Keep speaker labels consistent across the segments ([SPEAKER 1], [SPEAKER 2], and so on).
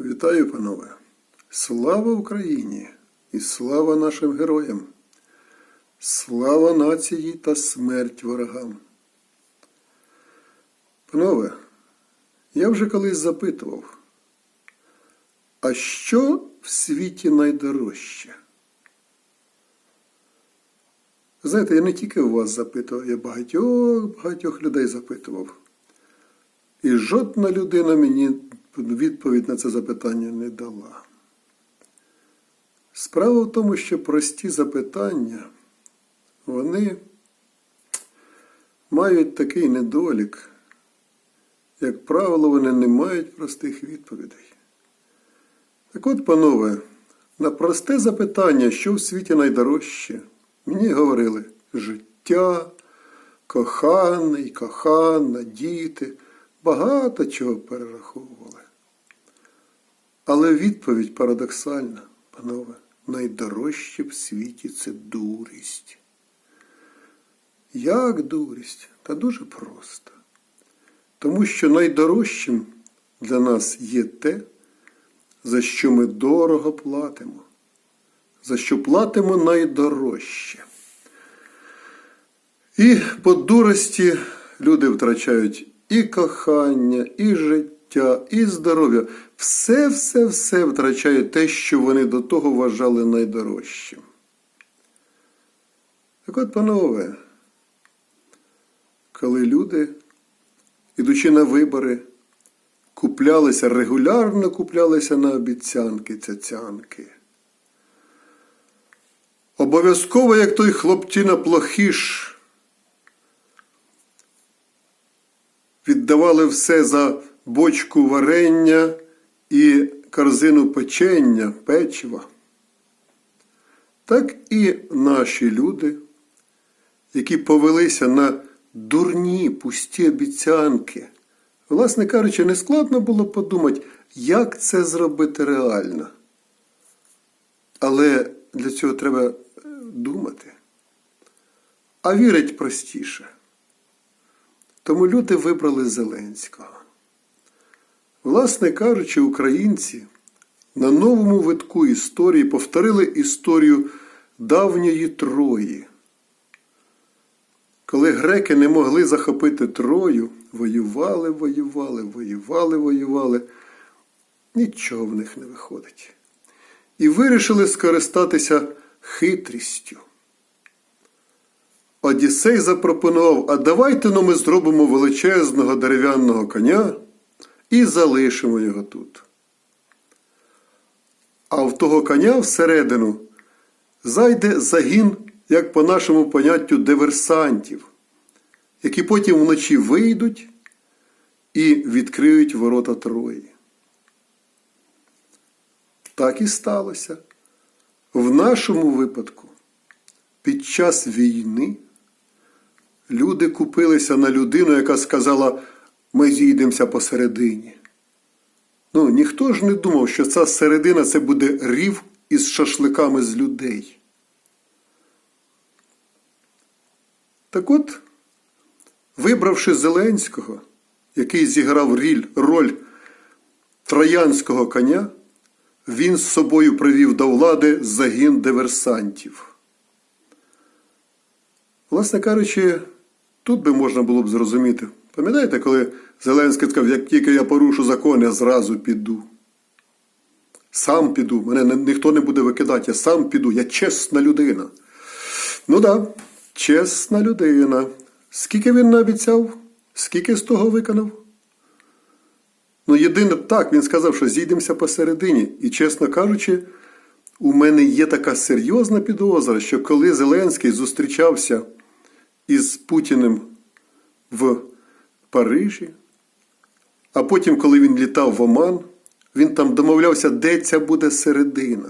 [SPEAKER 1] Вітаю, панове! Слава Україні і слава нашим героям! Слава нації та смерть ворогам! Панове, я вже колись запитував, а що в світі найдорожче? Знаєте, я не тільки у вас запитував, я багатьох багатьох людей запитував. І жодна людина мені відповідь на це запитання не дала. Справа в тому, що прості запитання, вони мають такий недолік. Як правило, вони не мають простих відповідей. Так от, панове, на просте запитання, що в світі найдорожче, мені говорили життя, коханий, кохана, діти, багато чого перераховували. Але відповідь парадоксальна, панове, найдорожче в світі це дурість. Як дурість? Та дуже просто. Тому що найдорожчим для нас є те, за що ми дорого платимо, за що платимо найдорожче. І по дурості люди втрачають і кохання, і життя, і здоров'я. Все, все, все втрачають те, що вони до того вважали найдорожчим. Так от, панове, коли люди, ідучи на вибори, куплялися, регулярно куплялися на обіцянки цяцянки. Обов'язково, як той хлопчина плохіш, віддавали все за бочку варення і корзину печення, печива. Так і наші люди, які повелися на дурні, пусті обіцянки. Власне кажучи, не складно було подумати, як це зробити реально. Але для цього треба думати. А вірить простіше. Тому люди вибрали Зеленського. Власне кажучи, українці на новому витку історії повторили історію давньої Трої. Коли греки не могли захопити Трою, воювали, воювали, воювали, воювали, нічого в них не виходить. І вирішили скористатися хитрістю. Одіссей запропонував, а давайте ну, ми зробимо величезного дерев'яного коня і залишимо його тут. А в того коня всередину зайде загін, як по нашому поняттю, диверсантів, які потім вночі вийдуть і відкриють ворота Трої. Так і сталося. В нашому випадку під час війни люди купилися на людину, яка сказала, ми зійдемося посередині. Ну, ніхто ж не думав, що ця середина це буде рів із шашликами з людей. Так от, вибравши Зеленського, який зіграв роль троянського коня, він з собою привів до влади загін диверсантів. Власне кажучи, тут би можна було б зрозуміти. Пам'ятаєте, коли Зеленський сказав, як тільки я порушу закон, я зразу піду. Сам піду, мене ніхто не буде викидати, я сам піду, я чесна людина. Ну так, да, чесна людина. Скільки він наобіцяв? Скільки з того виконав? Ну, єдине так, він сказав, що зійдемося посередині. І, чесно кажучи, у мене є така серйозна підозра, що коли Зеленський зустрічався із Путіним в Парижі, а потім, коли він літав в Оман, він там домовлявся, де ця буде середина.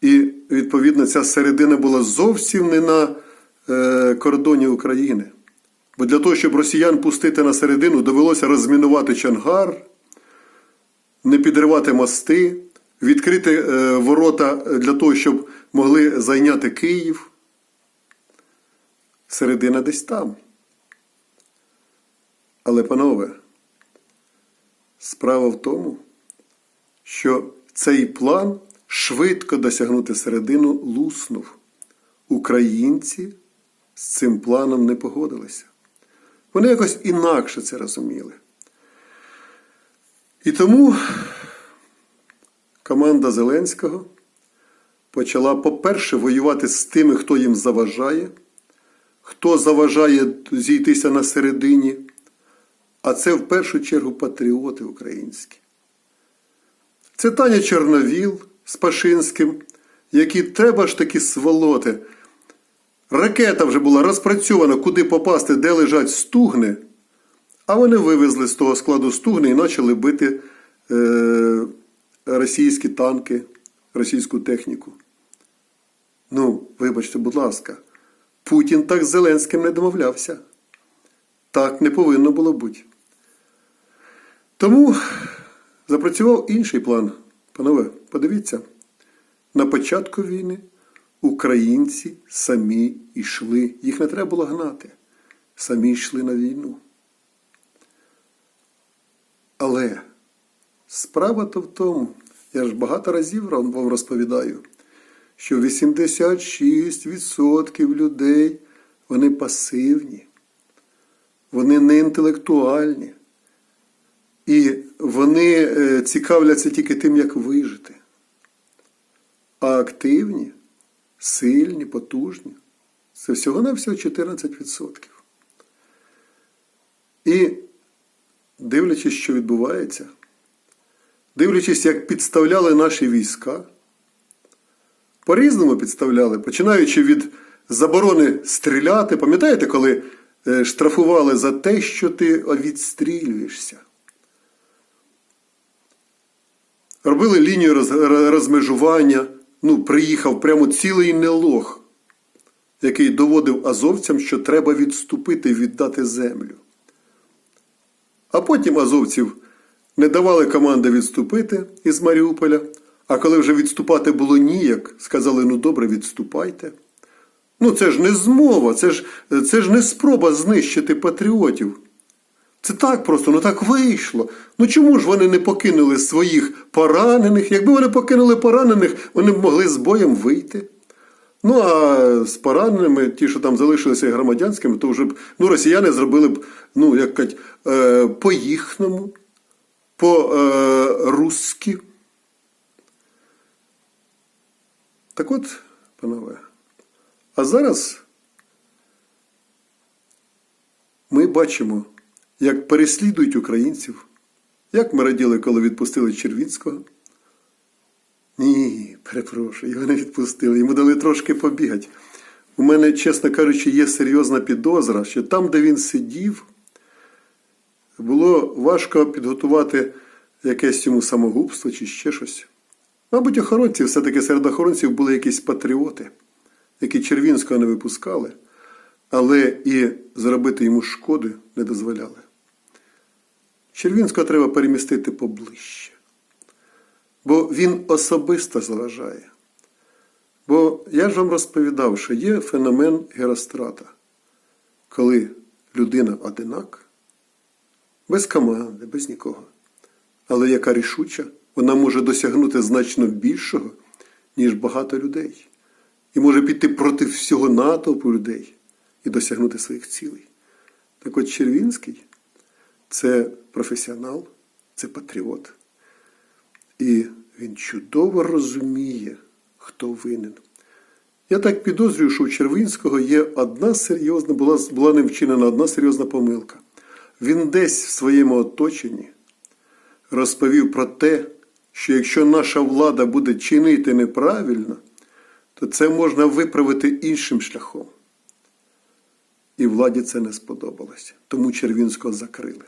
[SPEAKER 1] І, відповідно, ця середина була зовсім не на е, кордоні України. Бо для того, щоб росіян пустити на середину, довелося розмінувати Чангар, не підривати мости, відкрити е, ворота для того, щоб могли зайняти Київ. Середина десь там. Але, панове, Справа в тому, що цей план швидко досягнути середину луснув. Українці з цим планом не погодилися. Вони якось інакше це розуміли. І тому команда Зеленського почала, по-перше, воювати з тими, хто їм заважає, хто заважає зійтися на середині, а це в першу чергу патріоти українські. Це Таня Чорновіл з Пашинським, які треба ж таки сволоти. Ракета вже була розпрацьована, куди попасти, де лежать стугни, а вони вивезли з того складу стугни і почали бити е, російські танки, російську техніку. Ну, вибачте, будь ласка, Путін так з Зеленським не домовлявся. Так не повинно було бути. Тому запрацював інший план. Панове, подивіться, на початку війни українці самі йшли. Їх не треба було гнати. Самі йшли на війну. Але справа то в тому, я ж багато разів вам розповідаю, що 86% людей вони пасивні, вони не інтелектуальні. І вони е, цікавляться тільки тим, як вижити. А активні, сильні, потужні це всього-навсього 14%. І дивлячись, що відбувається, дивлячись, як підставляли наші війська, по-різному підставляли, починаючи від заборони стріляти. Пам'ятаєте, коли е, штрафували за те, що ти відстрілюєшся? Робили лінію роз- розмежування. Ну, приїхав прямо цілий нелог, який доводив азовцям, що треба відступити, віддати землю. А потім азовців не давали команди відступити із Маріуполя, а коли вже відступати було ніяк, сказали: ну добре, відступайте. Ну, це ж не змова, це ж, це ж не спроба знищити патріотів. Це так просто, ну так вийшло. Ну чому ж вони не покинули своїх поранених? Якби вони покинули поранених, вони б могли з боєм вийти. Ну, а з пораненими, ті, що там залишилися громадянськими, то вже б ну, росіяни зробили б, ну, як кажуть, е, по-їхньому, по-русски. Так от, панове, а зараз ми бачимо, як переслідують українців, як ми раділи, коли відпустили Червінського. Ні, перепрошую, його не відпустили. Йому дали трошки побігати. У мене, чесно кажучи, є серйозна підозра, що там, де він сидів, було важко підготувати якесь йому самогубство чи ще щось. Мабуть, охоронці, все-таки серед охоронців були якісь патріоти, які Червінського не випускали, але і зробити йому шкоди не дозволяли. Червінського треба перемістити поближче. Бо він особисто заважає. Бо я ж вам розповідав, що є феномен Герострата, коли людина одинак, без команди, без нікого, але яка рішуча, вона може досягнути значно більшого, ніж багато людей, і може піти проти всього натовпу людей і досягнути своїх цілей. Так от Червінський це професіонал, це патріот. І він чудово розуміє, хто винен. Я так підозрюю, що у Червінського є одна серйозна, була, була ним вчинена одна серйозна помилка. Він десь в своєму оточенні розповів про те, що якщо наша влада буде чинити неправильно, то це можна виправити іншим шляхом. І владі це не сподобалося, тому Червінського закрили.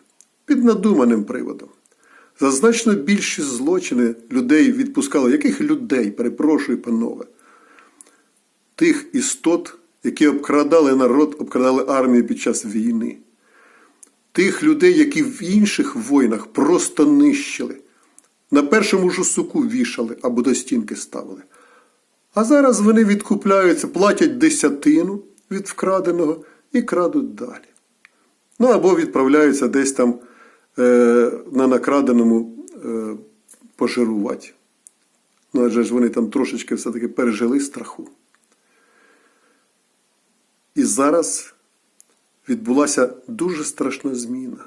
[SPEAKER 1] Під надуманим приводом. За значно більші злочини людей відпускали. Яких людей, перепрошую, панове? Тих істот, які обкрадали народ, обкрадали армію під час війни. Тих людей, які в інших війнах просто нищили. На першому ж суку вішали або до стінки ставили. А зараз вони відкупляються, платять десятину від вкраденого і крадуть далі. Ну або відправляються десь там на накраденому е, пожирувати. Ну, адже ж вони там трошечки все-таки пережили страху. І зараз відбулася дуже страшна зміна.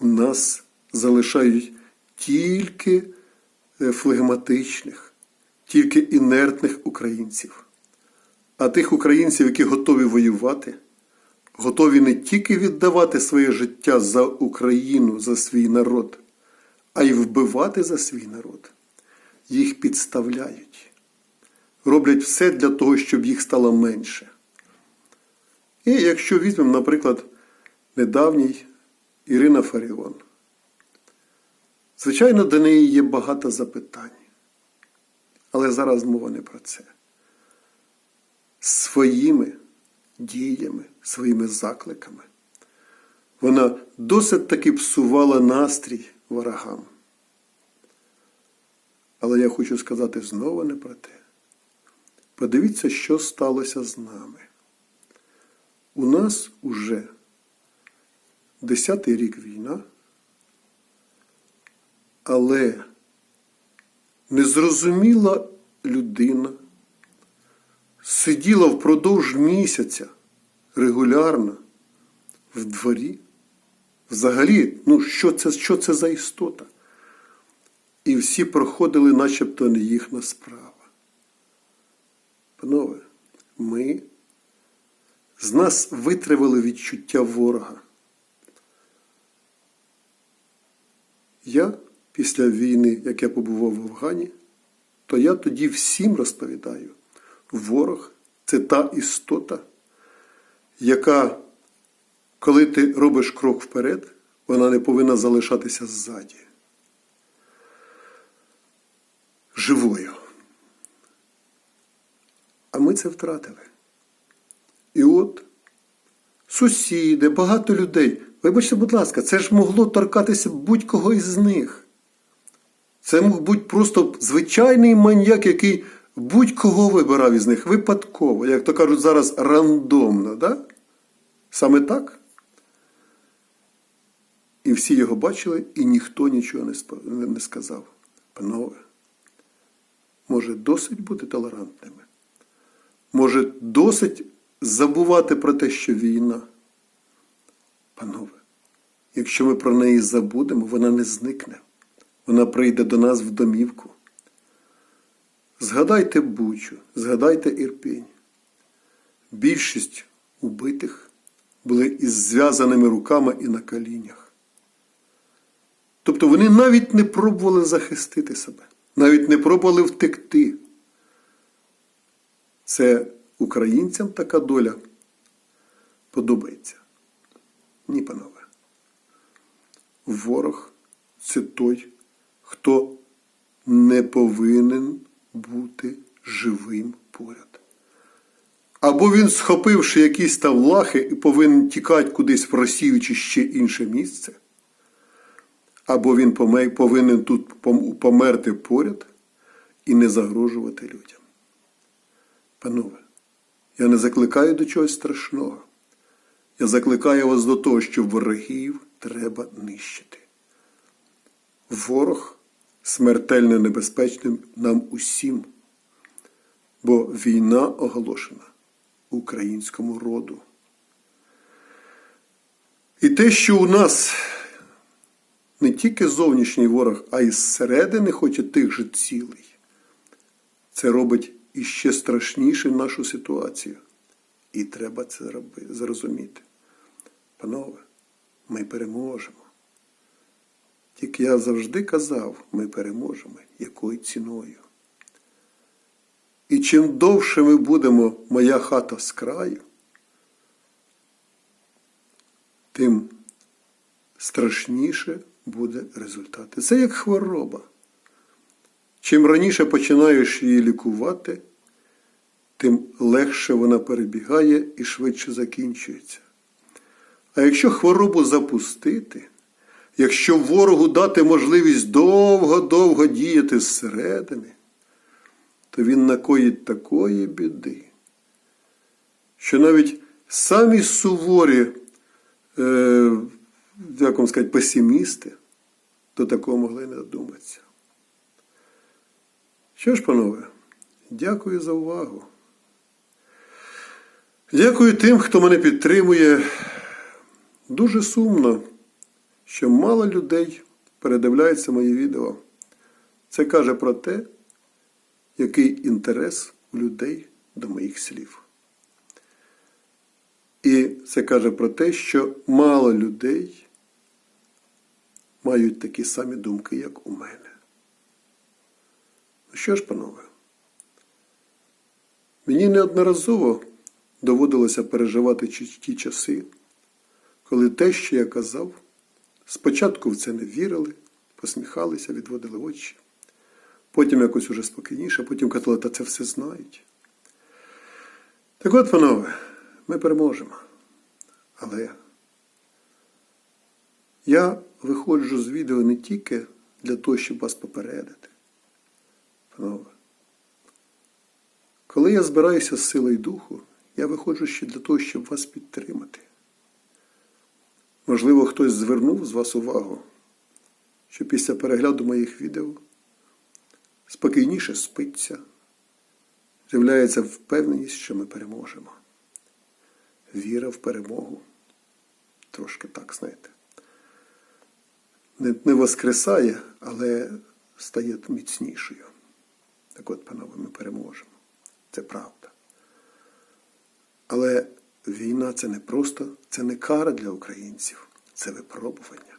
[SPEAKER 1] У нас залишають тільки е, флегматичних, тільки інертних українців. А тих українців, які готові воювати, готові не тільки віддавати своє життя за Україну, за свій народ, а й вбивати за свій народ. Їх підставляють, роблять все для того, щоб їх стало менше. І якщо візьмемо, наприклад, недавній Ірина Фаріон, звичайно, до неї є багато запитань. Але зараз мова не про це. Своїми діями, своїми закликами вона досить таки псувала настрій ворогам. Але я хочу сказати знову не про те. Подивіться, що сталося з нами. У нас уже десятий рік війна, але незрозуміла людина сиділа впродовж місяця регулярно в дворі. Взагалі, ну що це, що це за істота? І всі проходили, начебто не їхня справа. Панове, ми з нас витривали відчуття ворога. Я після війни, як я побував в Афгані, то я тоді всім розповідаю, ворог це та істота, яка, коли ти робиш крок вперед, вона не повинна залишатися ззаді. Живою. А ми це втратили. І от сусіди, багато людей. Вибачте, будь ласка, це ж могло торкатися будь-кого із них. Це мог бути просто звичайний маньяк, який будь-кого вибирав із них випадково, як то кажуть зараз, рандомно. Да? Саме так? І всі його бачили, і ніхто нічого не, сказав. Панове, може досить бути толерантними? Може досить забувати про те, що війна? Панове, якщо ми про неї забудемо, вона не зникне. Вона прийде до нас в домівку. Згадайте Бучу, згадайте Ірпінь. Більшість убитих були із зв'язаними руками і на колінях. Тобто вони навіть не пробували захистити себе, навіть не пробували втекти. Це українцям така доля подобається. Ні, панове. Ворог це той, хто не повинен бути живим поряд. Або він, схопивши якісь там лахи і повинен тікати кудись в Росію чи ще інше місце, або він повинен тут померти поряд і не загрожувати людям. Панове, я не закликаю до чогось страшного. Я закликаю вас до того, що ворогів треба нищити. Ворог смертельно небезпечним нам усім, бо війна оголошена українському роду. І те, що у нас не тільки зовнішній ворог, а й зсередини хоче тих же цілей, це робить іще страшніше нашу ситуацію. І треба це зрозуміти. Панове, ми переможемо. Тільки я завжди казав, ми переможемо, якою ціною. І чим довше ми будемо моя хата з краю, тим страшніше буде результат. Це як хвороба. Чим раніше починаєш її лікувати, тим легше вона перебігає і швидше закінчується. А якщо хворобу запустити, якщо ворогу дати можливість довго-довго діяти зсередини, то він накоїть такої біди, що навіть самі суворі е, як вам сказати, песимісти до такого могли не додуматися. Що ж, панове, дякую за увагу. Дякую тим, хто мене підтримує. Дуже сумно, що мало людей передивляється мої відео. Це каже про те, який інтерес у людей до моїх слів. І це каже про те, що мало людей мають такі самі думки, як у мене. Ну що ж, панове, мені неодноразово доводилося переживати ті часи, коли те, що я казав, спочатку в це не вірили, посміхалися, відводили очі. Потім якось уже спокійніше, потім казали, та це все знають. Так от, панове, ми переможемо. Але я виходжу з відео не тільки для того, щоб вас попередити. Панове, коли я збираюся з силою духу, я виходжу ще для того, щоб вас підтримати. Можливо, хтось звернув з вас увагу, що після перегляду моїх відео спокійніше спиться, з'являється впевненість, що ми переможемо. Віра в перемогу. Трошки так, знаєте. Не, не воскресає, але стає міцнішою. Так от, панове, ми переможемо. Це правда. Але війна це не просто, це не кара для українців, це випробування.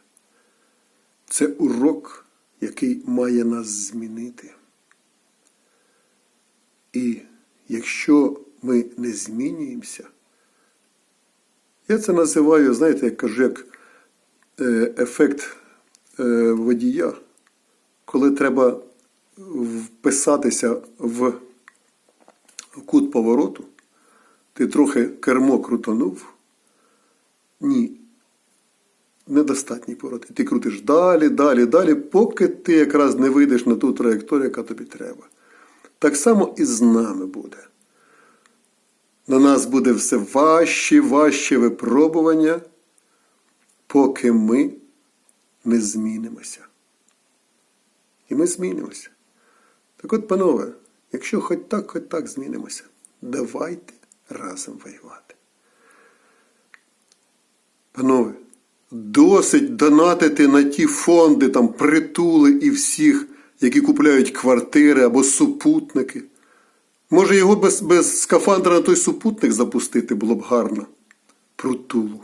[SPEAKER 1] Це урок, який має нас змінити. І якщо ми не змінюємося, я це називаю, знаєте, як кажу, як е, ефект е, водія, коли треба вписатися в кут повороту, ти трохи кермо крутанув, ні, недостатній поворот. І ти крутиш далі, далі, далі, поки ти якраз не вийдеш на ту траєкторію, яка тобі треба. Так само і з нами буде. На нас буде все важче, важче випробування, поки ми не змінимося. І ми змінимося. Так от, панове, якщо хоч так, хоч так змінимося, давайте разом воювати. Панове, досить донатити на ті фонди, там, притули і всіх, які купляють квартири або супутники. Може, його без, без скафандра на той супутник запустити було б гарно. Притулу.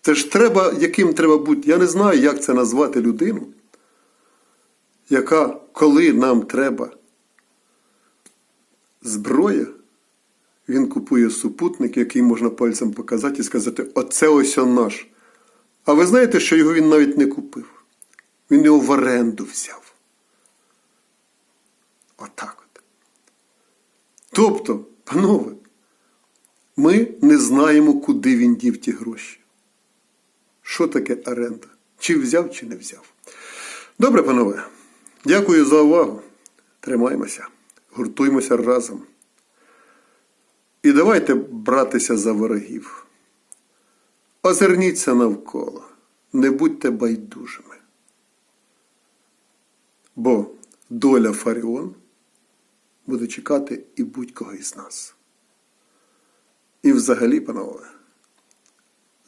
[SPEAKER 1] Це ж треба, яким треба бути. Я не знаю, як це назвати людину, яка, коли нам треба зброя, він купує супутник, який можна пальцем показати і сказати, оце ось он наш. А ви знаєте, що його він навіть не купив? Він його в оренду взяв. Отак от. Тобто, панове, ми не знаємо, куди він дів ті гроші. Що таке оренда? Чи взяв, чи не взяв. Добре, панове. Дякую за увагу. Тримаймося, гуртуймося разом. І давайте братися за ворогів. Озирніться навколо, не будьте байдужими. Бо доля Фаріон буде чекати і будь-кого із нас. І взагалі, панове,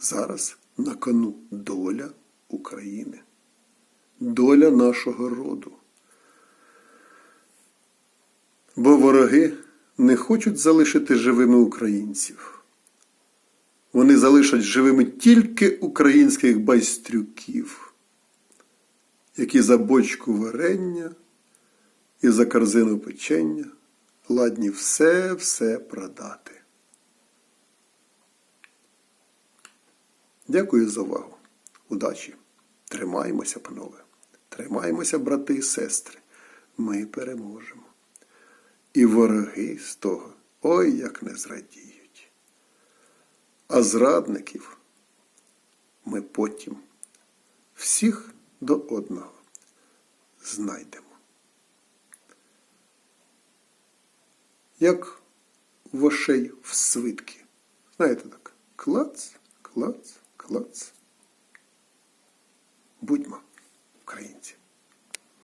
[SPEAKER 1] зараз на кону доля України, доля нашого роду. Бо вороги не хочуть залишити живими українців. Вони залишать живими тільки українських байстрюків, які за бочку варення і за корзину печення ладні все-все продати. Дякую за увагу. Удачі! Тримаємося, панове. Тримаємося, брати і сестри. Ми переможемо. І вороги з того ой як не зрадіють. А зрадників ми потім всіх до одного знайдемо. Як вошей в свитки. Знаєте так, клац, клац, клац. Будьмо українці.